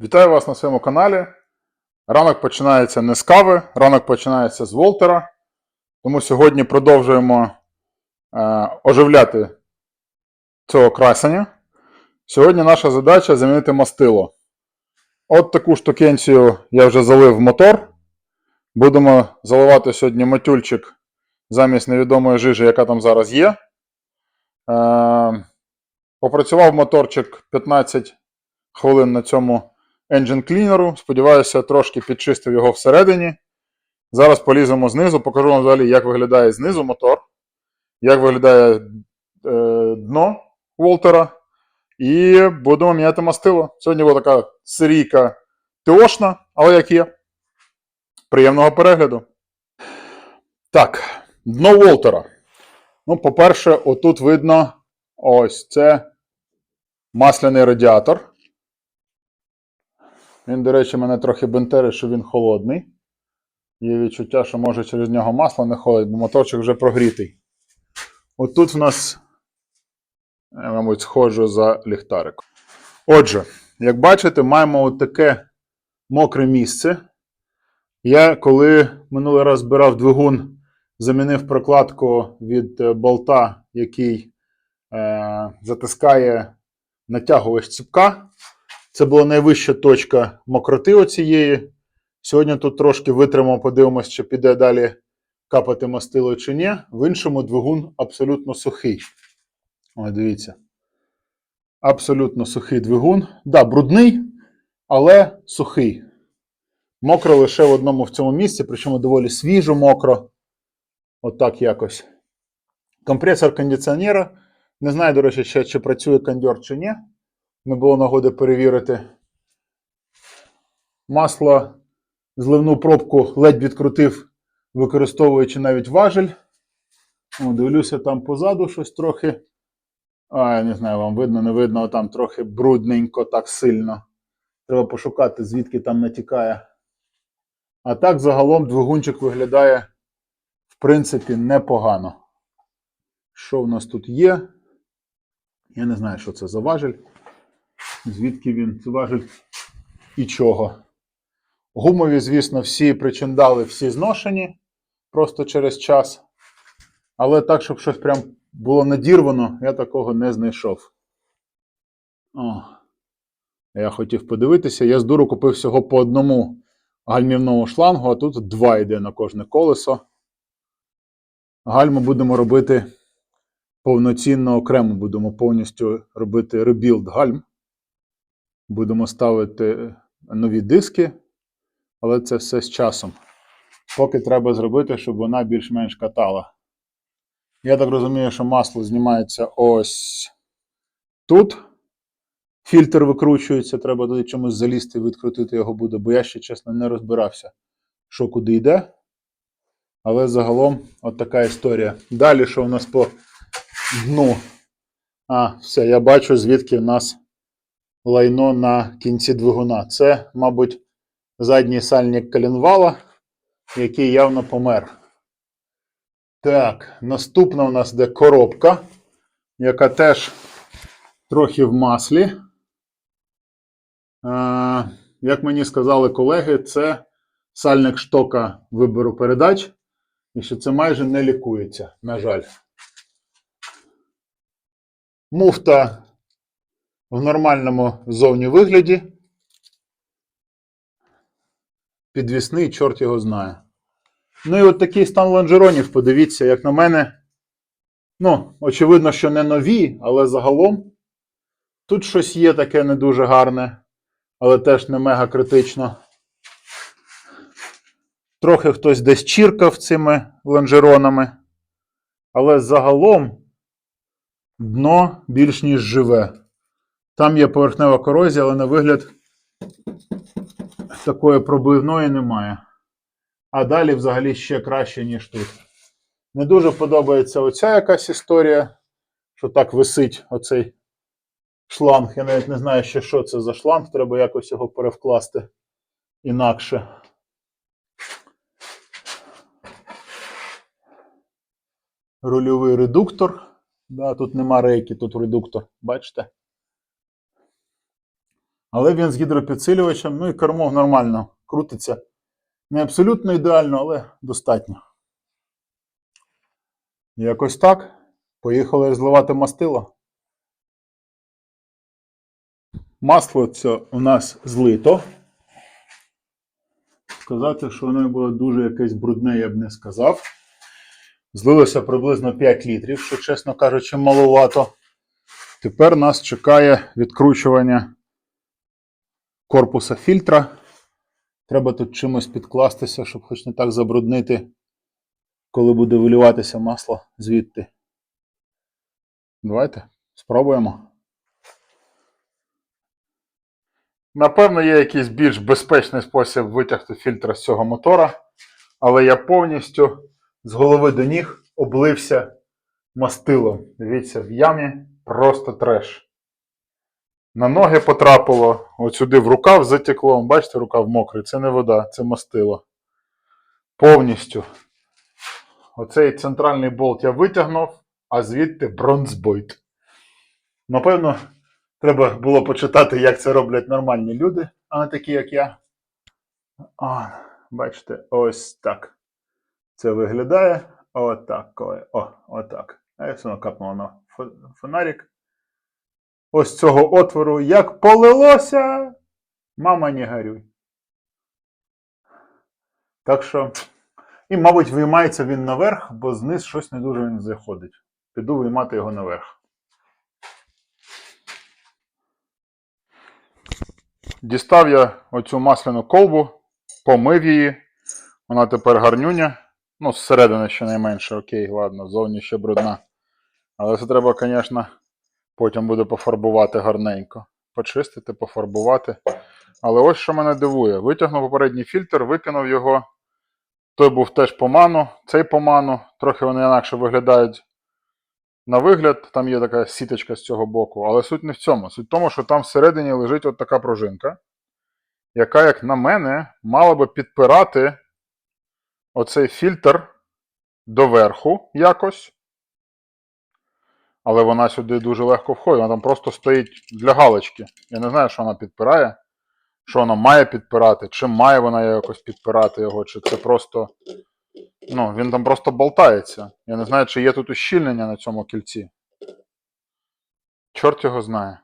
Вітаю вас на своєму каналі. Ранок починається не з кави, ранок починається з Волтера. Тому сьогодні продовжуємо е, оживляти цього красення. Сьогодні наша задача замінити мастило. От таку штукенцію я вже залив в мотор. Будемо заливати сьогодні матюльчик замість невідомої жижі, яка там зараз є. Е, попрацював моторчик 15 хвилин на цьому engine cleaner. Сподіваюся, трошки підчистив його всередині. Зараз поліземо знизу, покажу вам взагалі, як виглядає знизу мотор, як виглядає е, дно Волтера. І будемо міняти мастило. Сьогодні була така серійка ТОшна, але як є. Приємного перегляду. Так, дно Волтера. Ну, по-перше, отут видно ось це масляний радіатор. Він, до речі, мене трохи бентери, що він холодний. Є відчуття, що може через нього масло не ходить, бо моторчик вже прогрітий. Отут в нас, я, мабуть, схожу за ліхтариком. Отже, як бачите, маємо от таке мокре місце. Я, коли минулий раз збирав двигун, замінив прокладку від е, болта, який е, затискає натягувач ціпка. Це була найвища точка мокроти оцієї. Сьогодні тут трошки витримаємо, подивимося, чи піде далі капати мастило чи ні. В іншому двигун абсолютно сухий. Ой, дивіться. Абсолютно сухий двигун. Да, брудний, але сухий. Мокро лише в одному в цьому місці, причому доволі свіжо мокро. Отак якось. Компресор кондиціонера. Не знаю, до речі, ще, чи працює кондьор чи ні. Не було нагоди перевірити. Масло, зливну пробку ледь відкрутив, використовуючи навіть важель. О, дивлюся там позаду щось трохи. А, я не знаю, вам видно, не видно, там трохи брудненько, так сильно. Треба пошукати, звідки там натікає. А так загалом двигунчик виглядає, в принципі, непогано. Що в нас тут є? Я не знаю, що це за важель. Звідки він це важель і чого. Гумові, звісно, всі причиндали, всі зношені просто через час. Але так, щоб щось прям було надірвано, я такого не знайшов. О, я хотів подивитися. Я з дуру купив всього по одному гальмівному шлангу, а тут два йде на кожне колесо. Гальму будемо робити повноцінно окремо, будемо повністю робити ребілд гальм. Будемо ставити нові диски, але це все з часом. Поки треба зробити, щоб вона більш-менш катала. Я так розумію, що масло знімається ось тут. Фільтр викручується, треба туди чомусь залізти, відкрутити його буде, бо я ще, чесно, не розбирався, що куди йде. Але загалом от така історія. Далі, що у нас по дну? А, все, я бачу, звідки в нас лайно на кінці двигуна. Це, мабуть, задній сальник коленвала, який явно помер. Так, наступна у нас де коробка, яка теж трохи в маслі. А, як мені сказали колеги, це сальник штока вибору передач, і що це майже не лікується, на жаль. Муфта в нормальному зовні вигляді. Підвісний, чорт його знає. Ну і от такий стан лонжеронів, подивіться, як на мене. Ну, очевидно, що не нові, але загалом тут щось є таке не дуже гарне, але теж не мега критично. Трохи хтось десь чіркав цими лонжеронами. Але загалом дно більш ніж живе. Там є поверхнева корозія, але на вигляд такої пробивної немає. А далі взагалі ще краще, ніж тут. Не дуже подобається оця якась історія, що так висить оцей шланг. Я навіть не знаю, ще що це за шланг, треба якось його перевкласти інакше. Рульовий редуктор. Да, тут нема рейки, тут редуктор, бачите? Але він з гідропідсилювачем, ну і кермо нормально крутиться. Не абсолютно ідеально, але достатньо. Якось так. Поїхали зливати мастило. Масло це у нас злито. Сказати, що воно було дуже якесь брудне, я б не сказав. Злилося приблизно 5 літрів, що, чесно кажучи, маловато. Тепер нас чекає відкручування корпуса фільтра. Треба тут чимось підкластися, щоб хоч не так забруднити, коли буде виліватися масло звідти. Давайте спробуємо. Напевно, є якийсь більш безпечний спосіб витягти фільтр з цього мотора, але я повністю з голови до ніг облився мастилом. Дивіться, в ямі просто треш. На ноги потрапило, от сюди в рукав затекло. Бачите, рукав мокрий. Це не вода, це мастило. Повністю. Оцей центральний болт я витягнув, а звідти бронзбойт. Напевно, треба було почитати, як це роблять нормальні люди, а не такі, як я. О, бачите, ось так. Це виглядає отак. О, отак. А я все одно на фонарик. Ось цього отвору як полилося. Мама не горюй. Так що. І, мабуть, виймається він наверх, бо зниз щось не дуже він заходить. Піду виймати його наверх. Дістав я оцю масляну колбу, помив її. Вона тепер гарнюня. Ну, зсередини ще найменше, окей, ладно, зовні ще брудна. Але це треба, звісно, потім буде пофарбувати гарненько. Почистити, пофарбувати. Але ось що мене дивує. Витягнув попередній фільтр, викинув його. Той був теж по ману, цей по ману. Трохи вони інакше виглядають на вигляд. Там є така сіточка з цього боку. Але суть не в цьому. Суть в тому, що там всередині лежить от така пружинка, яка, як на мене, мала би підпирати оцей фільтр доверху якось. Але вона сюди дуже легко входить. Вона там просто стоїть для галочки. Я не знаю, що вона підпирає. Що вона має підпирати, чи має вона якось підпирати його, чи це просто. Ну, він там просто болтається. Я не знаю, чи є тут ущільнення на цьому кільці. Чорт його знає.